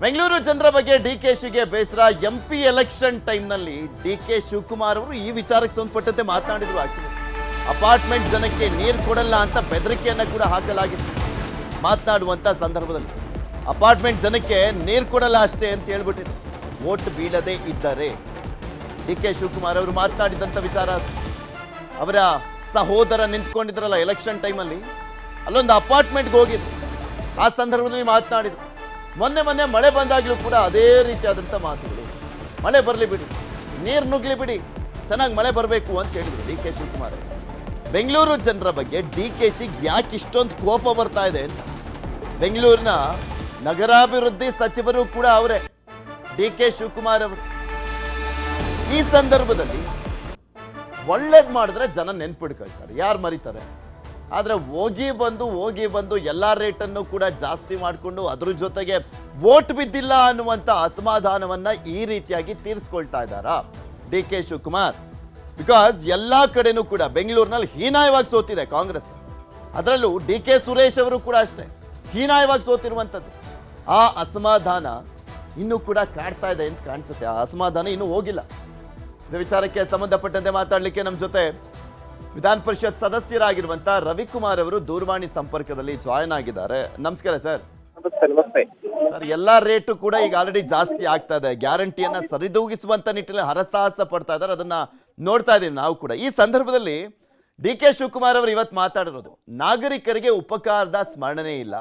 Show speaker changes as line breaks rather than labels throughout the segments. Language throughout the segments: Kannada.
ಬೆಂಗಳೂರು ಜನರ ಬಗ್ಗೆ ಡಿ ಕೆ ಶಿಗೆ ಬೇಸರ ಎಂ ಪಿ ಎಲೆಕ್ಷನ್ ಟೈಮ್ನಲ್ಲಿ ಡಿ ಕೆ ಶಿವಕುಮಾರ್ ಅವರು ಈ ವಿಚಾರಕ್ಕೆ ಸಂಬಂಧಪಟ್ಟಂತೆ ಮಾತನಾಡಿದರು ಆಕ್ಚುಲಿ ಅಪಾರ್ಟ್ಮೆಂಟ್ ಜನಕ್ಕೆ ನೀರು ಕೊಡಲ್ಲ ಅಂತ ಬೆದರಿಕೆಯನ್ನು ಕೂಡ ಹಾಕಲಾಗಿತ್ತು. ಮಾತನಾಡುವಂತ ಸಂದರ್ಭದಲ್ಲಿ. ಅಪಾರ್ಟ್ಮೆಂಟ್ ಜನಕ್ಕೆ ನೀರು ಕೊಡಲ್ಲ ಅಷ್ಟೇ ಅಂತ ಹೇಳ್ಬಿಟ್ಟಿದ್ರು. ವೋಟ್ ಬೀಳದೆ ಇದ್ದರೆ. ಡಿ ಕೆ ಶಿವಕುಮಾರ್ ಅವರು ಮಾತನಾಡಿದಂಥ ವಿಚಾರ. ಅವರ ಸಹೋದರ ನಿಂತ್ಕೊಂಡಿದ್ರಲ್ಲ ಎಲೆಕ್ಷನ್ ಟೈಮಲ್ಲಿ ಅಲ್ಲೊಂದು ಅಪಾರ್ಟ್ಮೆಂಟ್ಗೆ ಹೋಗಿದ್ರು. ಆ ಸಂದರ್ಭದಲ್ಲಿ ಮಾತನಾಡಿದ್ರು. ಮೊನ್ನೆ ಮೊನ್ನೆ ಮಳೆ ಬಂದಾಗಲೂ ಕೂಡ ಅದೇ ರೀತಿಯಾದಂಥ ಮಾತುಗಳು. ಮಳೆ ಬರಲಿ ಬಿಡಿ, ನೀರು ನುಗ್ಲಿ ಬಿಡಿ, ಚೆನ್ನಾಗಿ ಮಳೆ ಬರಬೇಕು ಅಂತ ಹೇಳಿದರು ಡಿ ಕೆ ಶಿವಕುಮಾರ್ ಬೆಂಗಳೂರು ಜನರ ಬಗ್ಗೆ ಡಿ ಕೆ ಶಿಗೆ ಯಾಕೆ ಇಷ್ಟೊಂದು ಕೋಪ ಬರ್ತಾ ಇದೆ ಅಂತ. ಬೆಂಗಳೂರಿನ ನಗರಾಭಿವೃದ್ಧಿ ಸಚಿವರು ಕೂಡ ಅವರೇ, ಡಿ ಕೆ ಶಿವಕುಮಾರ್ ಅವರು. ಈ ಸಂದರ್ಭದಲ್ಲಿ ಒಳ್ಳೇದು ಮಾಡಿದ್ರೆ ಜನ ನೆನ್ಪಿಡ್ಕೊಳ್ತಾರೆ. ಯಾರು ಮರಿತಾರೆ? ಆದರೆ ಹೋಗಿ ಬಂದು ಹೋಗಿ ಬಂದು ಎಲ್ಲ ರೇಟನ್ನು ಕೂಡ ಜಾಸ್ತಿ ಮಾಡಿಕೊಂಡು ಅದ್ರ ಜೊತೆಗೆ ವೋಟ್ ಬಿದ್ದಿಲ್ಲ ಅನ್ನುವಂಥ ಅಸಮಾಧಾನವನ್ನ ಈ ರೀತಿಯಾಗಿ ತೀರಿಸ್ಕೊಳ್ತಾ ಇದ್ದಾರಾ ಡಿ ಕೆ ಶಿವಕುಮಾರ್? ಬಿಕಾಸ್ ಎಲ್ಲ ಕಡೆನೂ ಕೂಡ ಬೆಂಗಳೂರಿನಲ್ಲಿ ಹೀನಾಯವಾಗಿ ಸೋತಿದೆ ಕಾಂಗ್ರೆಸ್. ಅದರಲ್ಲೂ ಡಿ ಕೆ ಸುರೇಶ್ ಅವರು ಕೂಡ ಅಷ್ಟೇ. ಹೀನಾಯವಾಗಿ ಸೋತಿರುವಂಥದ್ದು. ಆ ಅಸಮಾಧಾನ ಇನ್ನೂ ಕೂಡ ಕಾಡ್ತಾ ಇದೆ ಅಂತ ಕಾಣಿಸುತ್ತೆ. ಆ ಅಸಮಾಧಾನ ಇನ್ನೂ ಹೋಗಿಲ್ಲ. ವಿಚಾರಕ್ಕೆ ಸಂಬಂಧಪಟ್ಟಂತೆ ಮಾತಾಡಲಿಕ್ಕೆ ನಮ್ಮ ಜೊತೆ ವಿಧಾನ ಪರಿಷತ್ ಸದಸ್ಯರಾಗಿರುವಂತ ರವಿಕುಮಾರ್ ಅವರು ದೂರವಾಣಿ ಸಂಪರ್ಕದಲ್ಲಿ ಜಾಯ್ನ್ ಆಗಿದ್ದಾರೆ. ನಮಸ್ಕಾರ ಸರ್.
ನಮಸ್ತೆ
ಸರ್ ಎಲ್ಲಾ ರೇಟು ಕೂಡ ಈಗ ಆಲ್ರೆಡಿ ಜಾಸ್ತಿ ಆಗ್ತಾ ಇದೆ. ಗ್ಯಾರಂಟಿಯನ್ನ ಸರಿದೂಗಿಸುವಂತ ನಿಟ್ಟಿನಲ್ಲಿ ಹರಸಾಹಸ ಪಡ್ತಾ ಇದ್ದಾರೆ. ಅದನ್ನ ನೋಡ್ತಾ ಇದೀವಿ ನಾವು ಕೂಡ. ಈ ಸಂದರ್ಭದಲ್ಲಿ ಡಿ ಕೆ ಶಿವಕುಮಾರ್ ಅವರು ಇವತ್ತು ಮಾತಾಡಿರೋದು ನಾಗರಿಕರಿಗೆ ಉಪಕಾರದ ಸ್ಮರಣೆ ಇಲ್ಲ.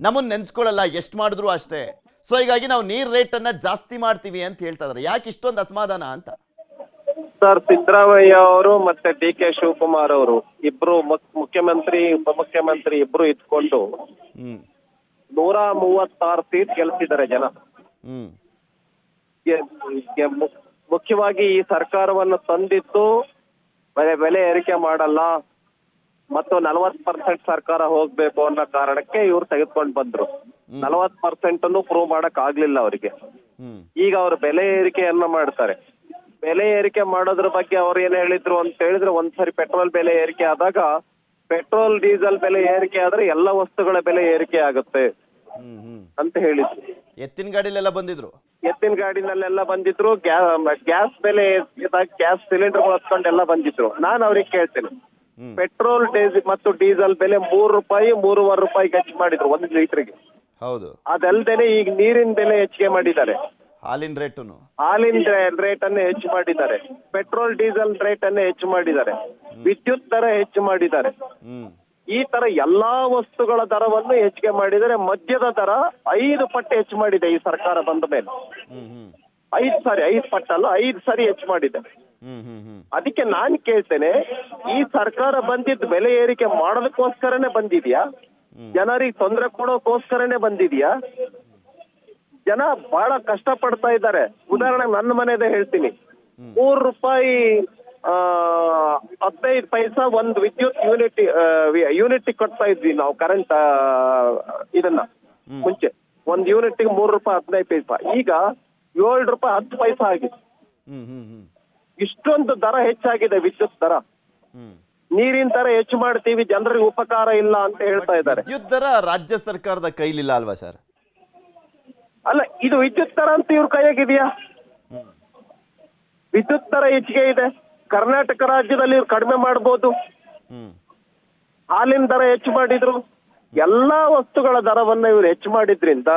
ನಮ್ಮನ್ನ ನೆನ್ಸ್ಕೊಳ್ಳಲ್ಲ ಎಷ್ಟು ಮಾಡಿದ್ರು ಅಷ್ಟೇ. ಸೊ ಹೀಗಾಗಿ ನಾವು ನೀರ್ ರೇಟನ್ನ ಜಾಸ್ತಿ ಮಾಡ್ತೀವಿ ಅಂತ ಹೇಳ್ತಾ ಇದಾರೆ ಯಾಕೆ ಇಷ್ಟೊಂದು ಅಸಮಾಧಾನ ಅಂತ?
ಸರ್ ಸಿದ್ದರಾಮಯ್ಯ ಅವರು ಮತ್ತೆ ಡಿ ಕೆ ಶಿವಕುಮಾರ್ ಅವರು ಇಬ್ರು ಮುಖ್- ಮುಖ್ಯಮಂತ್ರಿ ಉಪಮುಖ್ಯಮಂತ್ರಿ ಇಬ್ರು ಇದ್ಕೊಂಡು
ಹ್ಮ್.
ನೂರ ಮೂವತ್ತಾರು ಸೀಟ್ ಗೆಲ್ಸಿದ್ದಾರೆ ಜನ.
ಹ್ಮ್.
ಗೆ- ಗೆ- ಮು- ಮುಖ್ಯವಾಗಿ ಈ ಸರ್ಕಾರವನ್ನು ತಂದಿದ್ದು ಬೆಲೆ ಬೆಲೆ ಏರಿಕೆ ಮಾಡಲ್ಲ ಮತ್ತು ನಲವತ್ತು ಪರ್ಸೆಂಟ್ ಸರ್ಕಾರ ಹೋಗ್ಬೇಕು ಅನ್ನೋ ಕಾರಣಕ್ಕೆ ಇವ್ರು ತೆಗೆದುಕೊಂಡು ಬಂದ್ರು. ನಲವತ್ತು ಪರ್ಸೆಂಟ್ ಅನ್ನು ಪ್ರೂವ್ ಮಾಡಕ್ ಆಗ್ಲಿಲ್ಲ ಅವರಿಗೆ.
ಹ್ಮ್.
ಈಗ ಅವ್ರು ಬೆಲೆ ಏರಿಕೆಯನ್ನ ಮಾಡ್ತಾರೆ. ಬೆಲೆ ಏರಿಕೆ ಮಾಡೋದ್ರ ಬಗ್ಗೆ ಅವ್ರು ಏನ್ ಹೇಳಿದ್ರು ಅಂತ ಹೇಳಿದ್ರೆ ಒಂದ್ಸರಿ ಪೆಟ್ರೋಲ್ ಬೆಲೆ ಏರಿಕೆ ಆದಾಗ ಪೆಟ್ರೋಲ್ ಡೀಸೆಲ್ ಬೆಲೆ ಏರಿಕೆ ಆದ್ರೆ ಎಲ್ಲ ವಸ್ತುಗಳ ಬೆಲೆ ಏರಿಕೆ ಆಗುತ್ತೆ
ಹ್ಮ್ ಹ್ಮ್.
ಅಂತ ಹೇಳಿದ್ರು.
ಎತ್ತಿನ ಗಾಡಿಲೆಲ್ಲ ಬಂದಿದ್ರು?
ಎತ್ತಿನ ಗಾಡಿನಲ್ಲೆಲ್ಲ ಬಂದಿದ್ರು ಗ್ಯಾಸ್ ಬೆಲೆ ಗ್ಯಾಸ್ ಸಿಲಿಂಡರ್ ಹೊತ್ಕೊಂಡೆಲ್ಲ ಬಂದಿದ್ರು. ನಾನು ಅವ್ರಿಗೆ ಕೇಳ್ತೇನೆ.
ಹ್ಮ್.
ಪೆಟ್ರೋಲ್ ಡೀಸೆಲ್ ಮತ್ತು ಡೀಸೆಲ್ ಬೆಲೆ ಮೂರು ರೂಪಾಯಿ ಮೂರುವರೆ ರೂಪಾಯಿ ಹೆಚ್ಚು ಮಾಡಿದ್ರು ಒಂದು ಲೀಟರ್ಗೆ.
ಹೌದು.
ಅದಲ್ದೇನೆ ಈಗ ನೀರಿನ ಬೆಲೆ ಹೆಚ್ಚಿಗೆ ಮಾಡಿದ್ದಾರೆ.
ಹಾಲಿನ ರೇಟುನು?
ಹಾಲಿನ ರೇಟ್ ಅನ್ನು ಹೆಚ್ಚು ಮಾಡಿದ್ದಾರೆ. ಪೆಟ್ರೋಲ್ ಡೀಸೆಲ್ ರೇಟ್ ಅನ್ನು ಹೆಚ್ಚು ಮಾಡಿದ್ದಾರೆ. ವಿದ್ಯುತ್ ದರ ಹೆಚ್ಚು ಮಾಡಿದ್ದಾರೆ.
ಹ್ಮ್.
ಈ ತರ ಎಲ್ಲಾ ವಸ್ತುಗಳ ದರವನ್ನು ಹೆಚ್ಚಿಗೆ ಮಾಡಿದರೆ ಮದ್ಯದ ದರ ಐದು ಪಟ್ಟು ಹೆಚ್ಚು ಮಾಡಿದೆ ಈ ಸರ್ಕಾರ ಬಂದ ಮೇಲೆ.
ಹ್ಮ್ ಹ್ಮ್.
ಐದು ಸಾರಿ ಐದು ಪಟ್ಟಲ್ಲ ಐದು ಸಾರಿ ಹೆಚ್ಚು ಮಾಡಿದೆ.
ಹ್ಮ್ ಹ್ಮ್ ಹ್ಮ್.
ಅದಕ್ಕೆ ನಾನ್ ಕೇಳ್ತೇನೆ ಈ ಸರ್ಕಾರ ಬಂದಿದ್ದು ಬೆಲೆ ಏರಿಕೆ ಮಾಡೋದಕ್ಕೋಸ್ಕರನೇ ಬಂದಿದ್ಯಾ? ಜನರಿಗೆ ತೊಂದರೆ ಕೊಡೋಕೋಸ್ಕರನೇ ಬಂದಿದ್ಯಾ? ಜನ ಬಹಳ ಕಷ್ಟ ಪಡ್ತಾ ಇದ್ದಾರೆ. ಉದಾಹರಣೆಗೆ ನನ್ನ ಮನೆದೆ ಹೇಳ್ತೀನಿ. ಮೂರು ರೂಪಾಯಿ ಆ, ಹದಿನೈದು ಪೈಸಾ ಒಂದು ವಿದ್ಯುತ್ ಯೂನಿಟ್ ಯೂನಿಟ್ ಕೊಡ್ತಾ ಇದ್ವಿ ನಾವು ಕರೆಂಟ್ ಇದನ್ನ. ಮುಂಚೆ ಒಂದು ಯೂನಿಟ್ಗೆ ಮೂರು ರೂಪಾಯಿ ಹದಿನೈದು ಪೈಸಾ. ಈಗ ಏಳು ರೂಪಾಯಿ ಹತ್ತು ಪೈಸಾ ಆಗಿದೆ. ಇಷ್ಟೊಂದು ದರ ಹೆಚ್ಚಾಗಿದೆ ವಿದ್ಯುತ್ ದರ. ನೀರಿನ ದರ ಹೆಚ್ಚು ಮಾಡ್ತೀವಿ ಜನರಿಗೆ ಉಪಕಾರ ಇಲ್ಲ ಅಂತ ಹೇಳ್ತಾ ಇದ್ದಾರೆ.
ವಿದ್ಯುತ್ ದರ ರಾಜ್ಯ ಸರ್ಕಾರದ ಕೈಲಿಲ್ಲ ಅಲ್ವಾ ಸರ್?
ಅಲ್ಲ, ಇದು ವಿದ್ಯುತ್ ದರ ಅಂತ ಇವ್ರ ಕೈಯಾಗಿದೆಯಾ? ವಿದ್ಯುತ್ ದರ ಹೆಚ್ಚಿಗೆ ಇದೆ. ಕರ್ನಾಟಕ ರಾಜ್ಯದಲ್ಲಿ ಇವ್ರು ಕಡಿಮೆ ಮಾಡ್ಬೋದು. ಹಾಲಿನ ದರ ಹೆಚ್ಚು ಮಾಡಿದ್ರು. ಎಲ್ಲಾ ವಸ್ತುಗಳ ದರವನ್ನ ಇವ್ರು ಹೆಚ್ಚು ಮಾಡಿದ್ರಿಂದ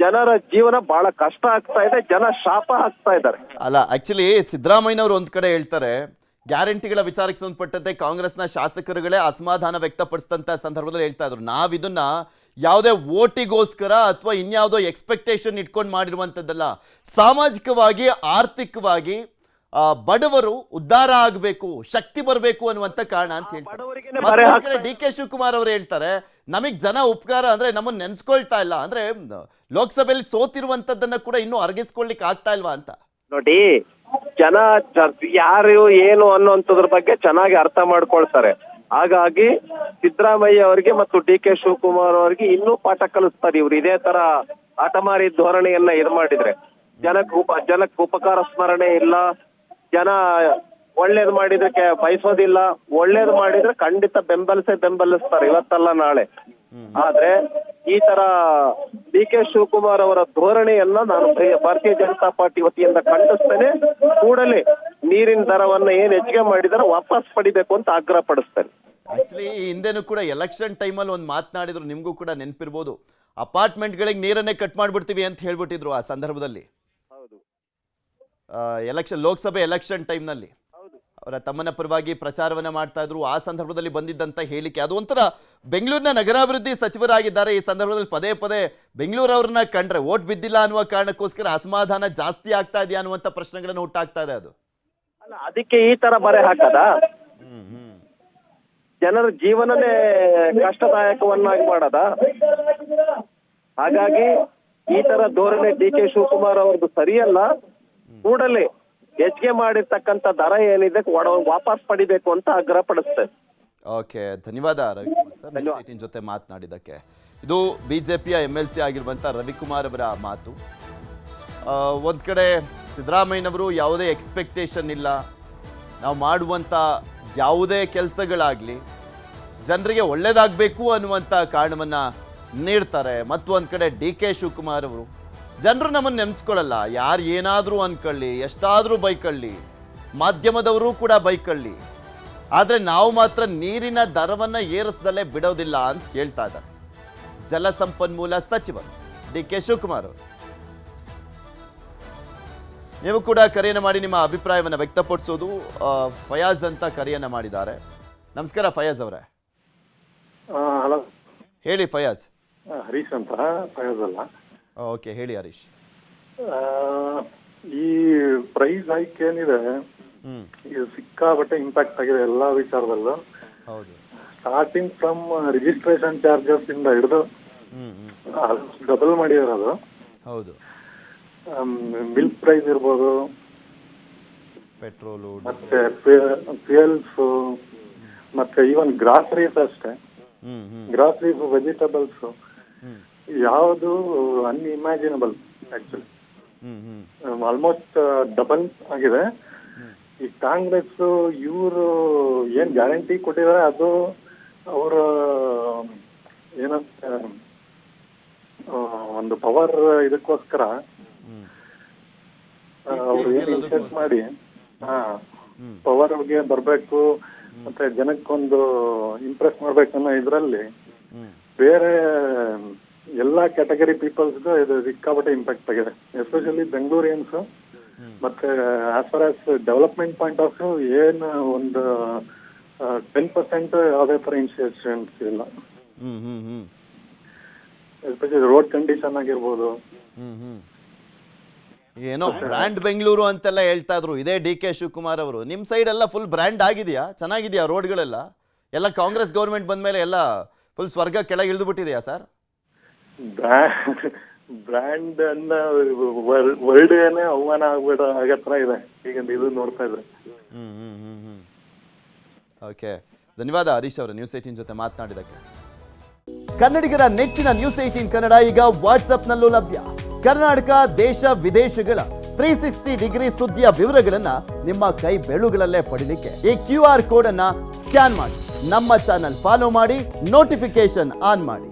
ಜನರ ಜೀವನ ಬಹಳ ಕಷ್ಟ ಆಗ್ತಾ ಇದೆ, ಜನ ಶಾಪ ಆಗ್ತಾ ಇದ್ದಾರೆ.
ಅಲ್ಲ ಆಕ್ಚುಲಿ ಸಿದ್ದರಾಮಯ್ಯನವರು ಒಂದ್ ಕಡೆ ಹೇಳ್ತಾರೆ ಗ್ಯಾರಂಟಿಗಳ ವಿಚಾರಕ್ಕೆ ಸಂಬಂಧಪಟ್ಟಂತೆ ಕಾಂಗ್ರೆಸ್ನ ಶಾಸಕರುಗಳೇ ಅಸಮಾಧಾನ ವ್ಯಕ್ತಪಡಿಸಿದಂತ ಸಂದರ್ಭದಲ್ಲಿ ಹೇಳ್ತಾ ಇದ್ರು. ನಾವಿದನ್ನ ಇದನ್ನ ಯಾವುದೇ ಓಟಿಗೋಸ್ಕರ ಅಥವಾ ಇನ್ಯಾವುದೋ ಎಕ್ಸ್ಪೆಕ್ಟೇಷನ್ ಇಟ್ಕೊಂಡು ಮಾಡಿರುವಂಥದ್ದಲ್ಲ ಸಾಮಾಜಿಕವಾಗಿ ಆರ್ಥಿಕವಾಗಿ ಬಡವರು ಉದ್ಧಾರ ಆಗಬೇಕು ಶಕ್ತಿ ಬರಬೇಕು ಅನ್ನುವಂತ ಕಾರಣ ಅಂತ ಹೇಳ್ತಾರೆ. ಡಿ ಕೆ ಶಿವಕುಮಾರ್ ಅವರು ಹೇಳ್ತಾರೆ ನಮಗ್ ಜನ ಉಪಕಾರ ಅಂದ್ರೆ ನಮ್ಮನ್ನ ನೆನ್ಸ್ಕೊಳ್ತಾ ಇಲ್ಲ ಅಂದ್ರೆ ಲೋಕಸಭೆಯಲ್ಲಿ ಸೋತಿರುವಂತದ್ದನ್ನ ಕೂಡ ಇನ್ನೂ ಅರಗಿಸ್ಕೊಳ್ಲಿಕ್ಕೆ ಆಗ್ತಾ ಇಲ್ವಾ ಅಂತ?
ನೋಡಿ ಜನ ಯಾರು, ಏನು ಅನ್ನುವಂಥದ್ರ ಬಗ್ಗೆ ಚೆನ್ನಾಗಿ ಅರ್ಥ ಮಾಡ್ಕೊಳ್ತಾರೆ. ಹಾಗಾಗಿ ಸಿದ್ದರಾಮಯ್ಯ ಅವರಿಗೆ ಮತ್ತು ಡಿ ಕೆ ಶಿವಕುಮಾರ್ ಅವರಿಗೆ ಇನ್ನೂ ಪಾಠ ಕಲಿಸ್ತಾರೆ. ಇವ್ರು ಇದೇ ತರ ಹಠಮಾರಿ ಧೋರಣೆಯನ್ನ ಇದು ಮಾಡಿದ್ರೆ. ಜನಕ್ಕೆ ಉಪ ಜನಕ್ಕೆ ಉಪಕಾರ ಸ್ಮರಣೆ ಇಲ್ಲ. ಜನ ಒಳ್ಳೇದು ಮಾಡಿದಕ್ಕೆ ಬಯಸೋದಿಲ್ಲ. ಒಳ್ಳೇದು ಮಾಡಿದ್ರೆ ಖಂಡಿತ ಬೆಂಬಲಿಸೇ ಬೆಂಬಲಿಸ್ತಾರೆ. ಇವತ್ತಲ್ಲ ನಾಳೆ. ಆದ್ರೆ ಈ ತರ ಡಿ ಕೆ ಶಿವಕುಮಾರ್ ಅವರ ಧೋರಣೆಯನ್ನ ನಾನು ಭಾರತೀಯ ಜನತಾ ಪಾರ್ಟಿ ವತಿಯಿಂದ ಖಂಡಿಸ್ತೇನೆ. ಕೂಡಲೇ ನೀರಿನ ದರವನ್ನ ಏನ್ ಹೆಚ್ಚಿಗೆ ಮಾಡಿದಾರೆ ವಾಪಸ್ ಪಡಿಬೇಕು ಅಂತ ಆಗ್ರಹ ಪಡಿಸ್ತೇನೆ.
ಆಕ್ಚುಲಿ ಹಿಂದೆನೂ ಕೂಡ ಎಲೆಕ್ಷನ್ ಟೈಮಲ್ಲಿ ಒಂದು ಮಾತನಾಡಿದ್ರು ನಿಮಗೂ ಕೂಡ ನೆನಪಿರ್ಬೋದು. ಅಪಾರ್ಟ್ಮೆಂಟ್ಗಳಿಗೆ ನೀರನ್ನೇ ಕಟ್ ಮಾಡಿಬಿಡ್ತೀವಿ ಅಂತ ಹೇಳ್ಬಿಟ್ಟಿದ್ರು ಆ ಸಂದರ್ಭದಲ್ಲಿ.
ಹೌದು.
ಎಲೆಕ್ಷನ್ ಲೋಕಸಭೆ ಎಲೆಕ್ಷನ್ ಟೈಮ್ನಲ್ಲಿ ಅವರ ತಮ್ಮನ ಪರವಾಗಿ ಪ್ರಚಾರವನ್ನ ಮಾಡ್ತಾ ಇದ್ರು. ಆ ಸಂದರ್ಭದಲ್ಲಿ ಬಂದಿದ್ದಂಥ ಹೇಳಿಕೆ ಅದು ಒಂಥರ ಬೆಂಗಳೂರಿನ ನಗರಾಭಿವೃದ್ಧಿ ಸಚಿವರಾಗಿದ್ದಾರೆ. ಈ ಸಂದರ್ಭದಲ್ಲಿ ಪದೇ ಪದೇ ಬೆಂಗಳೂರು ಅವ್ರನ್ನ ಕಂಡ್ರೆ ಓಟ್ ಬಿದ್ದಿಲ್ಲ ಅನ್ನುವ ಕಾರಣಕ್ಕೋಸ್ಕರ ಅಸಮಾಧಾನ ಜಾಸ್ತಿ ಆಗ್ತಾ ಇದೆಯಾ ಅನ್ನುವಂಥ ಪ್ರಶ್ನೆಗಳನ್ನು ಹುಟ್ಟಾಗ್ತಾ ಇದೆ ಅದು.
ಅಲ್ಲ ಅದಕ್ಕೆ ಈ ತರ ಬರೆ ಹಾಕದ? ಜನರ ಜೀವನನೇ ಕಷ್ಟದಾಯಕವನ್ನಾಗಿ ಮಾಡದ? ಹಾಗಾಗಿ ಈ ತರ ಧೋರಣೆ ಡಿ ಕೆ ಶಿವಕುಮಾರ್ ಅವ್ರದ್ದು ಸರಿಯಲ್ಲ. ಕೂಡಲೇ ಹೆಚ್ಚಿಗೆ ಮಾಡಿರ್ತಕ್ಕಂಥ ದರ ಏನಿದೆ ವಾಪಸ್ ಪಡಿಬೇಕು ಅಂತ ಆಗ್ರಹ ಪಡಿಸ್ತೇವೆ
ಓಕೆ ಧನ್ಯವಾದ ರವಿಕುಮಾರ್ ಸರ್ ಜೊತೆ ಮಾತನಾಡಿದ್ದಕ್ಕೆ. ಇದು ಬಿ ಜೆ ಪಿಯ ಎಂ ಎಲ್ ಸಿ ಆಗಿರುವಂಥ ರವಿಕುಮಾರ್ ಅವರ ಮಾತು. ಒಂದು ಕಡೆ ಸಿದ್ದರಾಮಯ್ಯನವರು ಯಾವುದೇ ಎಕ್ಸ್ಪೆಕ್ಟೇಷನ್ ಇಲ್ಲ. ನಾವು ಮಾಡುವಂಥ ಯಾವುದೇ ಕೆಲಸಗಳಾಗಲಿ ಜನರಿಗೆ ಒಳ್ಳೇದಾಗಬೇಕು ಅನ್ನುವಂಥ ಕಾರಣವನ್ನು ನೀಡ್ತಾರೆ. ಮತ್ತು ಒಂದು ಕಡೆ ಡಿ ಕೆ ಶಿವಕುಮಾರ್ ಅವರು ಜನರು ನಮ್ಮನ್ನು ನೆನೆಸ್ಕೊಳ್ಳಲ್ಲ. ಯಾರು ಏನಾದರೂ ಅನ್ಕೊಳ್ಳಿ ಎಷ್ಟಾದರೂ ಬೈಕೊಳ್ಳಿ. ಮಾಧ್ಯಮದವರು ಕೂಡ ಬೈಕೊಳ್ಳಿ. ಆದರೆ ನಾವು ಮಾತ್ರ ನೀರಿನ ದರವನ್ನು ಏರಿಸ್ದಲ್ಲೇ ಬಿಡೋದಿಲ್ಲ ಅಂತ ಹೇಳ್ತಾ ಇದ್ದಾರೆ. ಜಲಸಂಪನ್ಮೂಲ ಸಚಿವ ಡಿ ಕೆ ಶಿವಕುಮಾರ್ ಅವರು. ನೀವು ಕೂಡ ಕರೆಯನ್ನು ಮಾಡಿ ನಿಮ್ಮ ಅಭಿಪ್ರಾಯವನ್ನು ವ್ಯಕ್ತಪಡಿಸೋದು ಫಯಾಜ್ ಅಂತ ಕರೆಯನ್ನು ಮಾಡಿದ್ದಾರೆ. ನಮಸ್ಕಾರ ಫಯಾಜ್ ಅವರೇ.
ಹಲೋ.
ಹೇಳಿ ಫಯಾಜ್.
ಹರೀಶ್ ಅಂತ ಫಯಾಜ್ ಅಲ್ಲ.
ಓಕೆ ಹೇಳಿ ಹರೀಶ್.
ಈ ಪ್ರೈಸ್ ಹೈಕ್ ಏನಿದೆ ಇದು ಸಿಕ್ಕಾಪಟ್ಟೆ ಇಂಪ್ಯಾಕ್ಟ್ ಆಗಿದೆ ಎಲ್ಲಾ ವಿಚಾರದಲ್ಲೂ.
ಹೌದು.
ಸ್ಟಾರ್ಟಿಂಗ್ ಫ್ರಮ್ ರಿಜಿಸ್ಟ್ರೇಷನ್ ಚಾರ್ಜಸ್ ಇಂದ ಹಿಡಿದು ಡಬಲ್ ಮಾಡಿದಾರೆ ಅದು.
ಹೌದು.
ಮಿಲ್ಕ್ ಪ್ರೈಸ್ ಇರ್ಬೋದು
ಪೆಟ್ರೋಲು
ಮತ್ತೆ ಫ್ಯೂಯಲ್ಸ್ ಮತ್ತೆ ಈವನ್ ಗ್ರಾಸರೀಸ್ ಅಷ್ಟೇ. ಗ್ರಾಸರೀಸ್ ವೆಜಿಟೇಬಲ್ಸ್ ಯಾವುದು ಅನ್ಇಮ್ಯಾಜಿನಬಲ್ ಆಕ್ಚುಲಿ ಆಲ್ಮೋಸ್ಟ್ ಡಬಲ್ ಆಗಿದೆ. ಈ ಕಾಂಗ್ರೆಸ್ ಇವರು ಏನ್ ಗ್ಯಾರಂಟಿ ಕೊಟ್ಟಿದ್ದಾರೆ ಅದು ಅವರ ಏನಂತ ಒಂದು ಪವರ್ ಇದಕ್ಕೋಸ್ಕರ ಅವ್ರು ಏನ್ ಇನ್ಸೆಟ್ ಮಾಡಿ ಹಾ
ಪವರ್
ಪವರ್ಗೆ ಬರ್ಬೇಕು ಮತ್ತೆ ಜನಕ್ಕೊಂದು ಇಂಪ್ರೆಸ್ ಮಾಡ್ಬೇಕನ್ನೋ ಇದ್ರಲ್ಲಿ ಬೇರೆ ಎಲ್ಲಾ ಕ್ಯಾಟಗರಿ ಪೀಪಲ್ಸ್ ಇದು ಸಿಕ್ಕಾಪಟ್ಟೆ ಇಂಪ್ಯಾಕ್ಟ್ ಆಗಿದೆ. ಎಸ್ಪೆಷಲಿ ಬೆಂಗಳೂರಿಯನ್ಸ್ ಮತ್ತೆ as far as development point of view ಏನು ಒಂದು ಟೆನ್ ಪರ್ಸೆಂಟ್ ಯಾವುದೇ ತರ ಇನ್ಸಿಡೆನ್ಸ್ ಇಲ್ಲ. ಎಸ್ಪೆಷಲಿ ರೋಡ್ ಕಂಡೀಷನ್ ಆಗಿರ್ಬೋದು.
ಏನೋ ಬ್ರ್ಯಾಂಡ್ ಬೆಂಗಳೂರು ಅಂತೆಲ್ಲ ಹೇಳ್ತಾ ಇದ್ರು. ಇದೇ ಡಿ ಕೆ ಶಿವಕುಮಾರ್ ಅವರು. ನಿಮ್ಮ ಸೈಡ್ ಎಲ್ಲ ಫುಲ್ ಬ್ರ್ಯಾಂಡ್ ಆಗಿದೆಯಾ? ಚೆನ್ನಾಗಿದೆಯಾ ರೋಡ್ಗಳೆಲ್ಲ ಎಲ್ಲ ಕಾಂಗ್ರೆಸ್ ಗೌರ್ಮೆಂಟ್ ಬಂದ್ಮೇಲೆ ಎಲ್ಲ ಫುಲ್ ಸ್ವರ್ಗ ಕೆಳಗೆ ಇಳಿದು ಸರ್
ಬ್ರ್ಯಾಂಡ್ ಅನ್ನ ವರ್ಲ್ಡ್ ಅವಮಾನ ಆಗ್ಬಿಡ ಆಗತ್ರ ತರ ಇದೆ. ಈಗ ಇದು ನೋಡ್ತಾ ಇದ್ರೆ.
ಓಕೆ ಧನ್ಯವಾದ ಹರೀಶ್ ಅವರ ನ್ಯೂಸ್ ಏಟೀನ್ ಜೊತೆ ಮಾತನಾಡಿದಕ್ಕೆ ಕನ್ನಡಿಗರ ನೆಚ್ಚಿನ ನ್ಯೂಸ್ ಏಟೀನ್ ಕನ್ನಡ ಈಗ ವಾಟ್ಸ್ಆಪ್ನಲ್ಲೂ ಲಭ್ಯ. ಕರ್ನಾಟಕ, ದೇಶ, ವಿದೇಶಗಳ ತ್ರೀ ಸಿಕ್ಸ್ಟಿ ಡಿಗ್ರಿ ಸುದ್ದಿಯ ವಿವರಗಳನ್ನ ನಿಮ್ಮ ಕೈ ಬೆಳುಗಳಲ್ಲೇ ಪಡಿಲಿಕ್ಕೆ ಈ ಕ್ಯೂ ಆರ್ ಕೋಡ್ ಅನ್ನ ಸ್ಕ್ಯಾನ್ ಮಾಡಿ. ನಮ್ಮ ಚಾನಲ್ ಫಾಲೋ ಮಾಡಿ ನೋಟಿಫಿಕೇಶನ್ ಆನ್ ಮಾಡಿ.